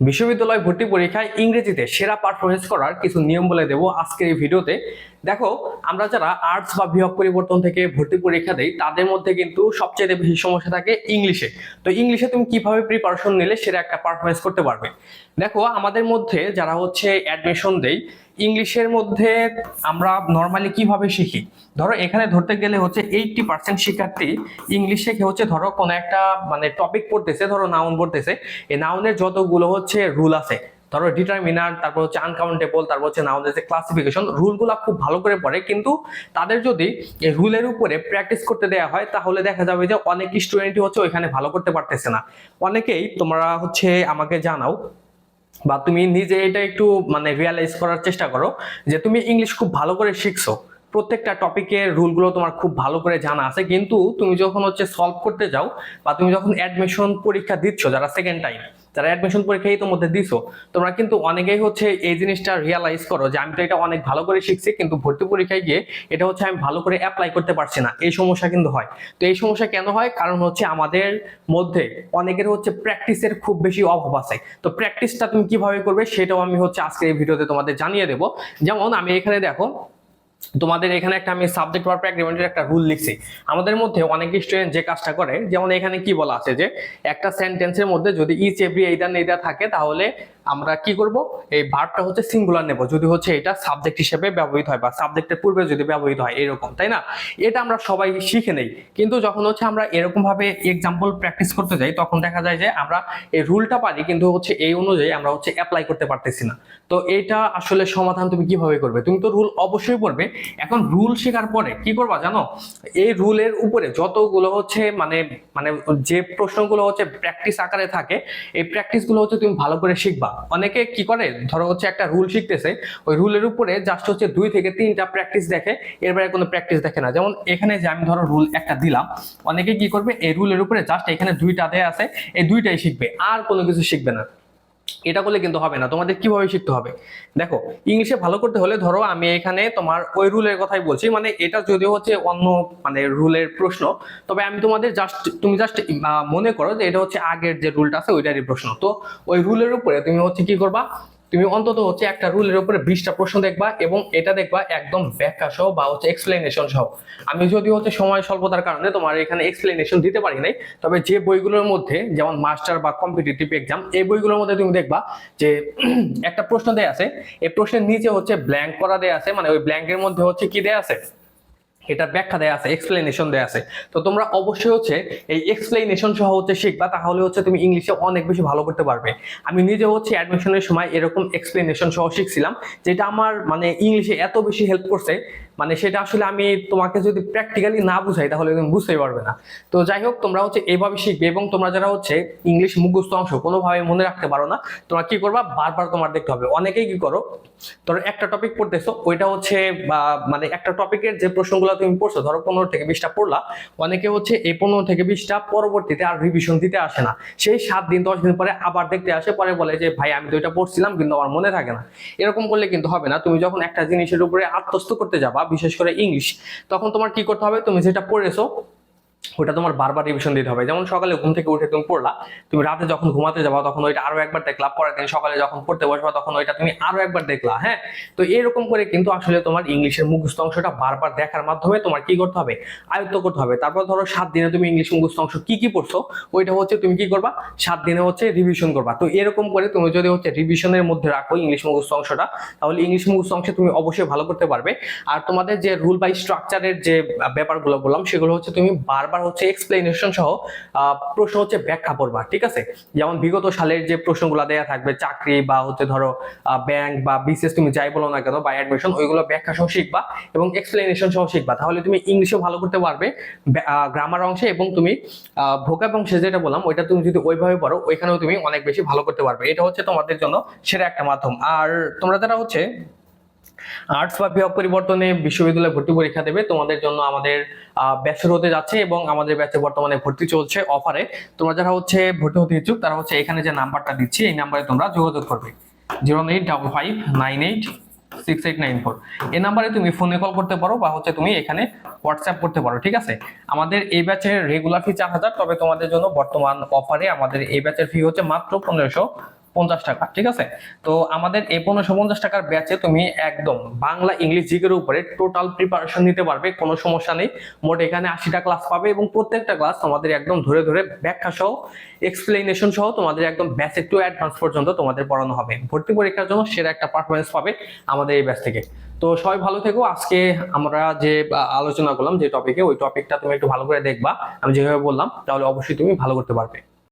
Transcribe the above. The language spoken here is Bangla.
বিশ্ববিদ্যালয় ভর্তি পরীক্ষায় ইংরেজিতে সেরা পারফরমেন্স করার কিছু নিয়ম বলে দেব আজকের এই ভিডিওতে। দেখো, আমরা যারা আর্টস বা বিভাগ পরিবর্তন থেকে ভর্তি পরীক্ষা দেই, তাদের মধ্যে কিন্তু সবচেয়ে বেশি সমস্যা থাকে ইংলিশে। তো ইংলিশে তুমি কীভাবে প্রিপারেশন নিলে সেরা একটা পারফরমেন্স করতে পারবে? দেখো, আমাদের মধ্যে যারা হচ্ছে অ্যাডমিশন দেই ইংলিশের মধ্যে আমরা নর্মালি কীভাবে শিখি? ধরো এখানে ধরতে গেলে হচ্ছে এইটটি পার্সেন্ট শিক্ষার্থী ইংলিশ শেখে হচ্ছে ধরো কোনো একটা মানে টপিক পড়তেছে, ধরো নাউন পড়তেছে। এই নাউনের যতগুলো হচ্ছে রুল আছে, ধরো ডিটারমিনার তারপর হচ্ছে আনকাউন্টেবল তারপর হচ্ছে নাউনের যে ক্লাসিফিকেশন রুলগুলো খুব ভালো করে পড়ে। কিন্তু তাদের যদি এই রুলের উপরে প্র্যাকটিস করতে দেওয়া হয়, তাহলে দেখা যাবে যে অনেক স্টুডেন্টই হচ্ছে ওইখানে ভালো করতে পারতেছে না। অনেকেই তোমরা হচ্ছে আমাকে জানাও বা তুমি নিজে এটা একটু মানে রিয়ালাইজ করার চেষ্টা করো যে তুমি ইংলিশ খুব ভালো করে শিখছো। প্রত্যেকটা টপিকের রুলগুলো তোমার খুব ভালো করে জানা আছে। কিন্তু তুমি যখন হচ্ছে সলভ করতে যাও বা তুমি যখন অ্যাডমিশন পরীক্ষা দিচ্ছ যারা সেকেন্ড টাইম যারা অ্যাডমিশন পরীক্ষা এই মধ্যে দিছো, তোমরা কিন্তু অনেকেই হচ্ছে এই জিনিসটা রিয়ালাইজ করো যে আমি তো এটা অনেক ভালো করে শিখছি, কিন্তু ভর্তি পরীক্ষায় গিয়ে এটা হচ্ছে আমি ভালো করে অ্যাপ্লাই করতে পারছি না। এই সমস্যা কিন্তু হয়। তো এই সমস্যা কেন হয়? কারণ হচ্ছে আমাদের মধ্যে অনেকের হচ্ছে প্র্যাকটিসের খুব বেশি অভাব আছে। তো প্র্যাকটিসটা তুমি কীভাবে করবে সেটাও আমি হচ্ছে আজকে এই ভিডিওতে তোমাদের জানিয়ে দেবো। যেমন আমি এখানে দেখো তোমাদের এখানে একটা আমি সাবজেক্ট ওয়ার্ক এগ্রিমেন্টের একটা রুল লিখছি। আমাদের মধ্যে অনেক স্টুডেন্ট যে কাজটা করে, যেমন এখানে কি বলা আছে যে, একটা সেন্টেন্সের মধ্যে যদি ইচ এভরি এইদার নেইদার থাকে, তাহলে আমরা কি করব? এই ভার্বটা হচ্ছে সিঙ্গুলার নেব। যদি হচ্ছে এটা সাবজেক্ট হিসেবে ব্যবহৃত হয় বা সাবজেক্টের পূর্বে যদি ব্যবহৃত হয় এরকম, তাই না? এটা আমরা সবাই শিখে নেই। কিন্তু যখন হচ্ছে আমরা এরকম ভাবে এক্সাম্পল প্র্যাকটিস করতে যাই, তখন দেখা যায় যে আমরা এই রুলটা পারি, কিন্তু হচ্ছে এই অনুযায়ী আমরা হচ্ছে অ্যাপ্লাই করতে পারতেছি না। তো এটা আসলে সমাধান তুমি কীভাবে করবে? তুমি তো রুল অবশ্যই পড়বে। এখন রুল শেখার পরে কি করবা জানো? এই রুলের উপরে যতগুলো হচ্ছে মানে মানে যে প্রশ্নগুলো হচ্ছে প্র্যাকটিস আকারে থাকে, এই প্র্যাকটিসগুলো হচ্ছে তুমি ভালো করে শিখবা। অনেকে কি করে? ধরো হচ্ছে একটা রুল শিখতেছে, ওই রুলের উপরে জাস্ট হচ্ছে দুই থেকে তিনটা প্র্যাকটিস দেখে এর বাইরে কোনো প্র্যাকটিস দেখে না। যেমন এখানে যে আমি ধরো রুল একটা দিলাম, অনেকে কি করবে? এই রুলের উপরে জাস্ট এখানে দুইটা দেয়া আছে, এই দুইটাই শিখবে, আর কোনো কিছু শিখবে না। এটা করলে কিন্তু হবে না। তোমাদের কীভাবে শিখতে হবে? দেখো ইংলিশে ভালো করতে হলে ধরো আমি এখানে তোমার ওই রুলের কথাই বলছি মানে এটা যদিও হচ্ছে অন্য মানে রুলের প্রশ্ন, তবে আমি তোমাদের জাস্ট তুমি জাস্ট মনে করো যে এটা হচ্ছে আগের যে রুলটা আছে, ওইটারই প্রশ্ন। তো ওই রুলের উপরে তুমি হচ্ছে কি করবা? তুমি অন্তত হচ্ছে একটা রুলের উপরে বিশটা প্রশ্ন দেখবা এবং এটা দেখবা একদম ব্যাখ্যা সহ বা হচ্ছে এক্সপ্লেনেশন সহ। আমি যদি হচ্ছে সময় স্বল্পতার কারণে তোমার এখানে এক্সপ্লেনেশন দিতে পারি নাই, তবে যে বইগুলোর মধ্যে, যেমন মাস্টার বা কম্পিটিটিভ এক্সাম এই বইগুলোর মধ্যে তুমি দেখবা যে একটা প্রশ্ন দেয়া আছে, এই প্রশ্নের নিচে হচ্ছে ব্ল্যাঙ্ক করা দেয়া আছে মানে ওই ব্ল্যাঙ্কের মধ্যে হচ্ছে কি দেয়া আছে? এটা ব্যাখ্যা দেয়া আছে এক্সপ্লেনেশন দেয়া আছে। তো তোমরা অবশ্যই হচ্ছে এই এক্সপ্লেনেশন সহ হচ্ছে শিখবা, তাহলে হচ্ছে তুমি ইংলিশে অনেক বেশি ভালো করতে পারবে। আমি নিজে হচ্ছে অ্যাডমিশনের সময় এরকম এক্সপ্লেনেশন সহ শিখছিলাম, যেটা আমার মানে ইংলিশে এত বেশি হেল্প করছে মানে সেটা আসলে আমি তোমাকে যদি প্র্যাকটিক্যালি না বুঝাই, তাহলে তুমি বুঝতেই পারবে না। তো যাই হোক, তোমরা হচ্ছে এইভাবে শিখবে এবং তোমরা যারা হচ্ছে ইংলিশ মুখস্থ অংশ, কোনোভাবে মনে রাখতে পারো না, তোমরা কি করবা? বারবার তোমার দেখতে হবে। অনেকেই কি করো? ধরো একটা টপিক পড়তেছো, ওইটা হচ্ছে মানে একটা টপিকের যে প্রশ্নগুলো তুমি পড়ছো ধরো পনেরো থেকে বিশটা পড়লা, অনেকে হচ্ছে এই পনেরো থেকে বিশটা পরবর্তীতে আর রিভিশন দিতে আসে না। সেই সাত দিন, দশ দিন পরে আবার দেখতে আসে, পরে বলে যে, ভাই, আমি তো এটা পড়ছিলাম, কিন্তু আমার মনে থাকে না। এরকম করলে কিন্তু হবে না। তুমি যখন একটা জিনিসের উপরে আত্মস্থ করতে যাবা, বিশেষ করে ইংলিশ তখন তোমার কি করতে হবে? তুমি যেটা পড়েছো ওটা তোমার বারবার রিভিশন দিতে হবে। যেমন সকালে ঘুম থেকে উঠে তুমি পড়লা, তুমি রাতে যখন ঘুমাতে যাবা, তখন ওইটা আরও একবার দেখলা, পরের দিন সকালে যখন পড়তে বসবা, তখন ওইটা তুমি আরও একবার দেখলা হ্যাঁ? তো এরকম করে কিন্তু আসলে তোমার ইংলিশের মুখস্থ অংশটা বারবার দেখার মাধ্যমে তোমার কি করতে হবে? আয়ত্ত করতে হবে। তারপর ধরো সাত দিনে তুমি ইংলিশ মুখস্থ অংশ কি কি পড়ছো, ওইটা হচ্ছে তুমি কি করবা? সাত দিনে হচ্ছে রিভিশন করবা। তো এরকম করে তুমি যদি হচ্ছে রিভিশনের মধ্যে রাখো ইংলিশ মুখস্থ অংশটা, তাহলে ইংলিশ মুখস্থ অংশে তুমি অবশ্যই ভালো করতে পারবে। আর তোমাদের যে রুল বাই স্ট্রাকচারের যে ব্যাপারগুলো বললাম, সেগুলো হচ্ছে তুমি বারবার হচ্ছে এক্সপ্লেনেশন সহ প্রশ্ন হচ্ছে ব্যাখ্যা পড়বা ঠিক আছে? যেমন বিগত সালের যে প্রশ্নগুলো দেয়া থাকবে, চাকরি বা হচ্ছে ধরো ব্যাংক বা বিসিএস তুমি যাই বলো না কেন, বা অ্যাডমিশন ওইগুলো ব্যাখ্যা সহ শিখবা এবং এক্সপ্লেনেশন সহ শিখবা। তাহলে তুমি ইংলিশও ভালো করতে পারবে গ্রামার অংশে এবং তুমি ভোকাব অংশে যেটা বললাম, ওইটা তুমি যদি ওইভাবে পড়ো, ওইখানেও তুমি অনেক বেশি ভালো করতে পারবে। এটা হচ্ছে তোমাদের জন্য সেরা একটা মাধ্যম। আর তোমরা যারা হচ্ছে আর্টস বা বিভাগ পরিবর্তনে বিশ্ববিদ্যালয়ে ভর্তি পরীক্ষা দেবে। তোমাদের জন্য আমাদের ব্যাচ শুরু হতে যাচ্ছে এবং আমাদের ব্যাচে বর্তমানে ভর্তি চলছে অফারে তোমরা যারা হচ্ছে ভর্তি হতে ইচ্ছুক, তারা হচ্ছে এখানে যে নাম্বারটা দিচ্ছি, এই নাম্বারে তোমরা যোগাযোগ করবে। Zero eight double five nine eight six eight nine four এই নাম্বারে তুমি ফোনে কল করতে পারো বা হচ্ছে তুমি এখানে হোয়াটসঅ্যাপ করতে পারো, ঠিক আছে? আমাদের এই ব্যাচের রেগুলার ফি চার হাজার, তবে তোমাদের জন্য বর্তমান অফারে আমাদের এই ব্যাচের ফি হচ্ছে মাত্র পনেরোশো পঞ্চাশ টাকা, ঠিক আছে? তো আমাদের এই পনেরোশো পঞ্চাশ টাকার ব্যাচে তুমি একদম বাংলা ইংলিশ জিকের উপরে টোটাল প্রিপারেশন নিতে পারবে, কোনো সমস্যা নেই। মোট এখানে আশিটা ক্লাস পাবে এবং প্রত্যেকটা ক্লাস তোমাদের একদম ধরে ধরে ব্যাখ্যা সহ এক্সপ্লেনেশন সহ তোমাদের একদম বেসিক টু অ্যাডভান্স পর্যন্ত তোমাদের পড়ানো হবে। ভর্তি পরীক্ষার জন্য সেরা একটা পারফরমেন্স পাবে আমাদের এই ব্যাচ থেকে। তো সবাই ভালো থেকো। আজকে আমরা যে আলোচনা করলাম যে টপিকে ওই টপিকটা তুমি একটু ভালো করে দেখবা। আমি যেভাবে বললাম, তাহলে অবশ্যই তুমি ভালো করতে পারবে।